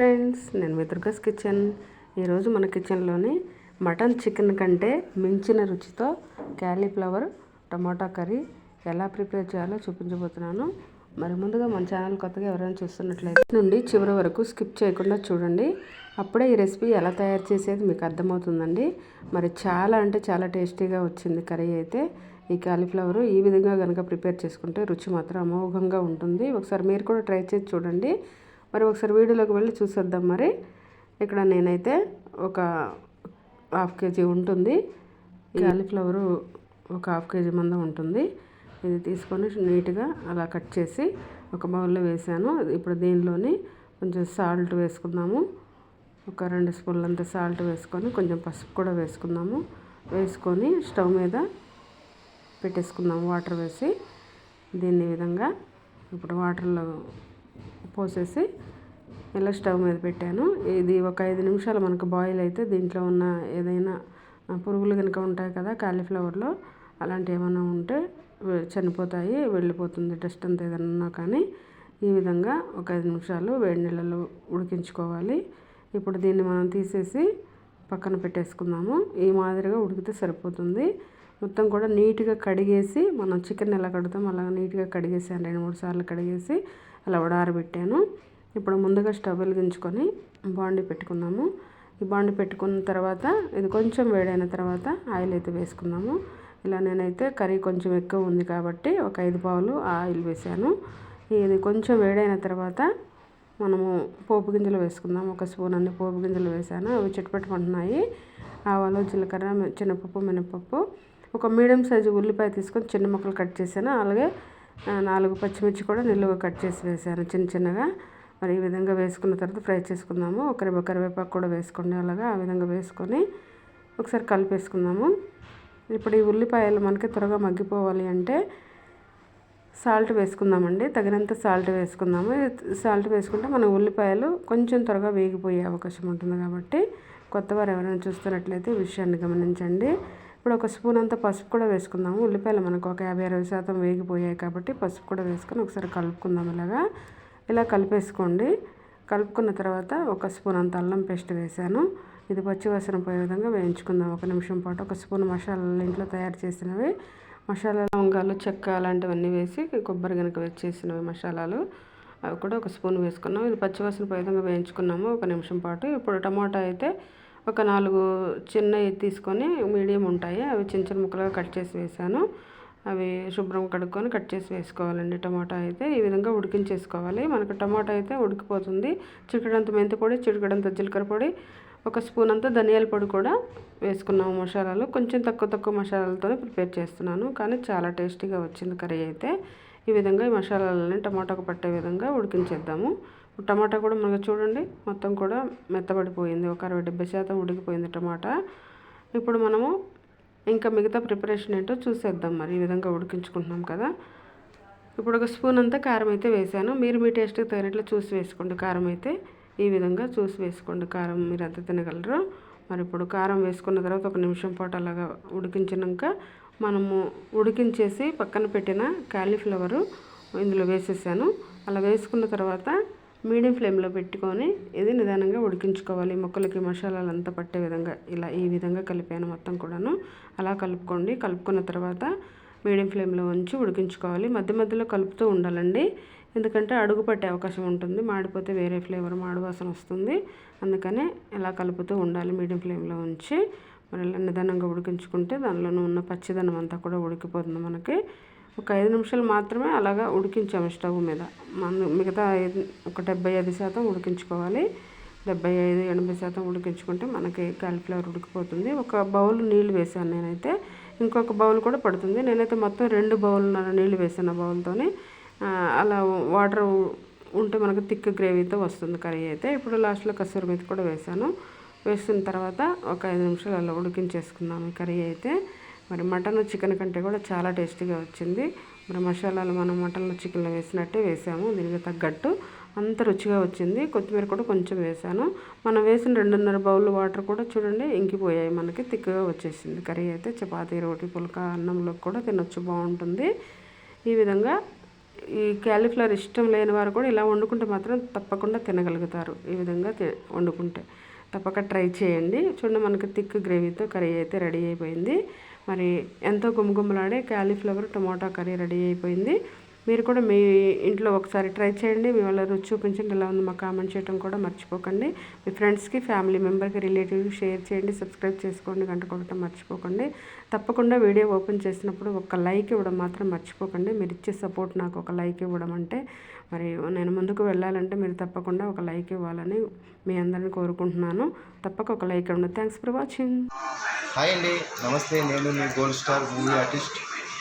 Friends నేను మీ దుర్గస్ kitchen. ఈరోజు మన కిచెన్లోని మటన్ చికెన్ కంటే మించిన రుచితో క్యాలీఫ్లవర్ టమాటా కర్రీ ఎలా ప్రిపేర్ చేయాలో చూపించబోతున్నాను. మరి ముందుగా మన ఛానల్ కొత్తగా ఎవరైనా చూస్తున్నట్లయితే నుండి చివరి వరకు స్కిప్ చేయకుండా చూడండి. అప్పుడే ఈ రెసిపీ ఎలా తయారు చేసేది మీకు అర్థమవుతుందండి. మరి చాలా అంటే చాలా టేస్టీగా వచ్చింది కర్రీ అయితే. ఈ కాలీఫ్లవర్ ఈ విధంగా కనుక ప్రిపేర్ చేసుకుంటే రుచి మాత్రం అమోఘంగా ఉంటుంది. ఒకసారి మీరు కూడా ట్రై చేసి చూడండి. మరి ఒకసారి వీడియోలోకి వెళ్ళి చూసేద్దాం మరి. ఇక్కడ నేనైతే ఒక హాఫ్ కేజీ ఉంటుంది. కాలీఫ్లవరు ఒక హాఫ్ కేజీ మంద ఉంటుంది. ఇది తీసుకొని నీట్గా అలా కట్ చేసి ఒక బౌల్లో వేసాను. ఇప్పుడు దీనిలోని కొంచెం సాల్ట్ వేసుకుందాము. ఒక రెండు స్పూన్లంత సాల్ట్ వేసుకొని కొంచెం పసుపు కూడా వేసుకుందాము. వేసుకొని స్టవ్ మీద పెట్టేసుకుందాము వాటర్ వేసి. దీన్ని విధంగా ఇప్పుడు వాటర్లో పోసేసి ఇలా స్టవ్ మీద పెట్టాను. ఇది ఒక ఐదు నిమిషాలు మనకు బాయిల్ అయితే దీంట్లో ఉన్న ఏదైనా పురుగులు కనుక ఉంటాయి కదా కాలీఫ్లవర్లో అలాంటివి ఏమైనా ఉంటే చనిపోతాయి వెళ్ళిపోతుంది డస్ట్ అంతా ఏదైనా ఉన్నా కానీ. ఈ విధంగా ఒక ఐదు నిమిషాలు వేడి నీళ్ళలో ఉడికించుకోవాలి. ఇప్పుడు దీన్ని మనం తీసేసి పక్కన పెట్టేసుకుందాము. ఈ మాదిరిగా ఉడికితే సరిపోతుంది. మొత్తం కూడా నీట్గా కడిగేసి మనం చికెన్ ఎలా కడుతాం అలా నీట్గా కడిగేసాను రెండు మూడు సార్లు కడిగేసి అలా ఉడారబెట్టాను. ఇప్పుడు ముందుగా స్టవ్ వెలిగించుకొని బాండి పెట్టుకున్నాము ఈ బాండి పెట్టుకున్న తర్వాత ఇది కొంచెం వేడైన తర్వాత ఆయిల్ అయితే వేసుకున్నాము ఇలా నేనైతే కర్రీ కొంచెం ఎక్కువ ఉంది కాబట్టి ఒక ఐదు పావులు ఆయిల్ వేసాను. ఇది కొంచెం వేడైన తర్వాత మనము పోపు గింజలు వేసుకుందాం ఒక స్పూన్ అన్ని పోపు గింజలు వేసాను. అవి చిట్టుపెట్టుకుంటున్నాయి. ఆవాలు జీలకర్ర చిన్నపప్పు మినపప్పు. ఒక మీడియం సైజు ఉల్లిపాయ తీసుకొని చిన్న ముక్కలు కట్ చేశాను. అలాగే నాలుగు పచ్చిమిర్చి కూడా నిల్వగా కట్ చేసి వేసాను చిన్న చిన్నగా. మరి ఈ విధంగా వేసుకున్న తర్వాత ఫ్రై చేసుకుందాము. ఒకరి కరివేపాకు కూడా వేసుకోండి అలాగా ఆ విధంగా వేసుకొని ఒకసారి కలిపేసుకుందాము. ఇప్పుడు ఈ ఉల్లిపాయలు మనకి త్వరగా మగ్గిపోవాలి అంటే సాల్ట్ వేసుకుందామండి. తగినంత సాల్ట్ వేసుకుందాము. సాల్ట్ వేసుకుంటే మన ఉల్లిపాయలు కొంచెం త్వరగా వేగిపోయే అవకాశం ఉంటుంది కాబట్టి కొత్తవారు ఎవరైనా చూస్తున్నట్లయితే విషయాన్ని గమనించండి. ఇప్పుడు ఒక స్పూన్ అంతా పసుపు కూడా వేసుకుందాము. ఉల్లిపాయలు మనకు ఒక యాభై అరవై శాతం వేగిపోయాయి కాబట్టి పసుపు కూడా వేసుకొని ఒకసారి కలుపుకుందాం ఇలాగా. ఇలా కలిపేసుకోండి. కలుపుకున్న తర్వాత ఒక స్పూన్ అంత అల్లం పేస్ట్ వేసాను. ఇది పచ్చివాసన పోయే విధంగా వేయించుకుందాం. ఒక నిమిషం పాటు ఒక స్పూన్ మసాలాలు ఇంట్లో తయారు చేసినవి. మసాలా లవంగాలు చెక్క అలాంటివన్నీ వేసి కొబ్బరి గనక వేసేసినవి మసాలాలు. అవి కూడా ఒక స్పూన్ వేసుకున్నాం. ఇది పచ్చివాసన పోయే విధంగా వేయించుకున్నాము. ఒక నిమిషం పాటు. ఇప్పుడు టమాటా అయితే ఒక నాలుగు చిన్నవి తీసుకొని మీడియం ఉంటాయి. అవి చిన్న చిన్న ముక్కలుగా కట్ చేసి వేసాను అవి శుభ్రం కడుక్కొని కట్ చేసి వేసుకోవాలండి టమాటా అయితే. ఈ విధంగా ఉడికించేసుకోవాలి. మనకు టమాటా అయితే ఉడికిపోతుంది. చిక్కడంత మెంతి పొడి చిక్కడంత జీలకర్ర పొడి ఒక స్పూన్ అంతా ధనియాల పొడి కూడా వేసుకున్నాము మసాలాలు. కొంచెం తక్కువ తక్కువ మసాలాలతోనే ప్రిపేర్ చేస్తున్నాను. కానీ చాలా టేస్టీగా వచ్చింది కర్రీ అయితే. ఈ విధంగా ఈ మసాలాలని టమాటాకు పట్టే విధంగా ఉడికించేద్దాము. టమాటా కూడా మనకు చూడండి మొత్తం కూడా మెత్తబడిపోయింది. ఒక అరవై డెబ్బై శాతం ఉడికిపోయింది టమాటా. ఇప్పుడు మనము ఇంకా మిగతా ప్రిపరేషన్ ఏంటో చూసేద్దాం మరి. ఈ విధంగా ఉడికించుకుంటున్నాం కదా. ఇప్పుడు ఒక స్పూన్ అంతా కారం అయితే వేసాను. మీరు మీ టేస్ట్కి తగినట్లు చూసి వేసుకోండి. కారం అయితే ఈ విధంగా చూసి వేసుకోండి. కారం మీరు ఎంత తినగలరు. మరి ఇప్పుడు కారం వేసుకున్న తర్వాత ఒక నిమిషం పాటు అలాగా ఉడికించినాక మనము ఉడికించేసి పక్కన పెట్టిన కాలీఫ్లవరు ఇందులో వేసేసాను. అలా వేసుకున్న తర్వాత మీడియం ఫ్లేమ్లో పెట్టుకొని ఇది నిదానంగా ఉడికించుకోవాలి. మొక్కలకి మసాలాలు అంతా పట్టే విధంగా ఇలా ఈ విధంగా కలిపాను మొత్తం కూడాను. అలా కలుపుకోండి. కలుపుకున్న తర్వాత మీడియం ఫ్లేమ్లో ఉంచి ఉడికించుకోవాలి. మధ్య మధ్యలో కలుపుతూ ఉండాలండి. ఎందుకంటే అడుగు పట్టే అవకాశం ఉంటుంది. మాడిపోతే వేరే ఫ్లేవర్ మాడువాసన వస్తుంది. అందుకనే ఇలా కలుపుతూ ఉండాలి మీడియం ఫ్లేమ్లో ఉంచి. మరి ఇలా నిదానంగా ఉడికించుకుంటే దానిలోనూ ఉన్న పచ్చిదనం అంతా కూడా ఉడికిపోతుంది మనకి. ఒక ఐదు నిమిషాలు మాత్రమే అలాగా ఉడికించాము స్టవ్ మీద. మన మిగతా ఒక డెబ్బై ఐదు శాతం ఉడికించుకోవాలి. డెబ్బై ఐదు ఎనభై శాతం ఉడికించుకుంటే మనకి కాలిఫ్లవర్ ఉడికిపోతుంది. ఒక బౌల్ నీళ్ళు వేసాను నేనైతే. ఇంకొక బౌల్ కూడా పడుతుంది. నేనైతే మొత్తం రెండు బౌల్న్నర నీళ్ళు వేసాను బౌల్తోని. అలా వాటర్ ఉంటే మనకు థిక్ గ్రేవీతో వస్తుంది కర్రీ అయితే. ఇప్పుడు లాస్ట్లో కసూరి మీద కూడా వేసాను వేసిన తర్వాత ఒక ఐదు నిమిషాలు అలా ఉడికించేసుకున్నాము కర్రీ అయితే. మరి మటన్ చికెన్ కంటే కూడా చాలా టేస్టీగా వచ్చింది. మరి మసాలాలు మనం మటన్లో చికెన్లో వేసినట్టే వేసాము. దీనికి తగ్గట్టు అంత రుచిగా వచ్చింది. కొత్తిమీర కూడా కొంచెం వేసాను. మనం వేసిన రెండున్నర బౌల్ వాటర్ కూడా చూడండి ఇంకిపోయాయి. మనకి తిక్కగా వచ్చేసింది. కర్రీ అయితే చపాతీ రోటి పుల్క అన్నంలో కూడా తినొచ్చు బాగుంటుంది. ఈ విధంగా ఈ క్యాలీఫ్లవర్ ఇష్టం లేని వారు కూడా ఇలా వండుకుంటే మాత్రం తప్పకుండా తినగలుగుతారు. ఈ విధంగా వండుకుంటే తప్పక ట్రై చేయండి. చూడండి మనకి థిక్ గ్రేవీతో కర్రీ అయితే రెడీ అయిపోయింది. మరి ఎంతో గుమగుమలాడే క్యాలీఫ్లవర్ టమోటా కర్రీ రెడీ అయిపోయింది. మీరు కూడా మీ ఇంట్లో ఒకసారి ట్రై చేయండి. మీ వాళ్ళ రుచి చూపించండి ఎలా ఉంది మాకు కామెంట్ చేయడం కూడా మర్చిపోకండి. మీ ఫ్రెండ్స్కి ఫ్యామిలీ మెంబర్కి రిలేటివ్కి షేర్ చేయండి. సబ్స్క్రైబ్ చేసుకోండి. గంట కొట్టడం మర్చిపోకండి. తప్పకుండా వీడియో ఓపెన్ చేసినప్పుడు ఒక లైక్ ఇవ్వడం మాత్రం మర్చిపోకండి. మీరు ఇచ్చే సపోర్ట్ నాకు ఒక లైక్ ఇవ్వడం అంటే మరి నేను ముందుకు వెళ్ళాలంటే మీరు తప్పకుండా ఒక లైక్ ఇవ్వాలని మీ అందరిని కోరుకుంటున్నాను. తప్పక ఒక లైక్ ఇవ్వండి. Thanks for watching. హాయ్ అండి. నమస్తే. నేను మీ gold star movie artist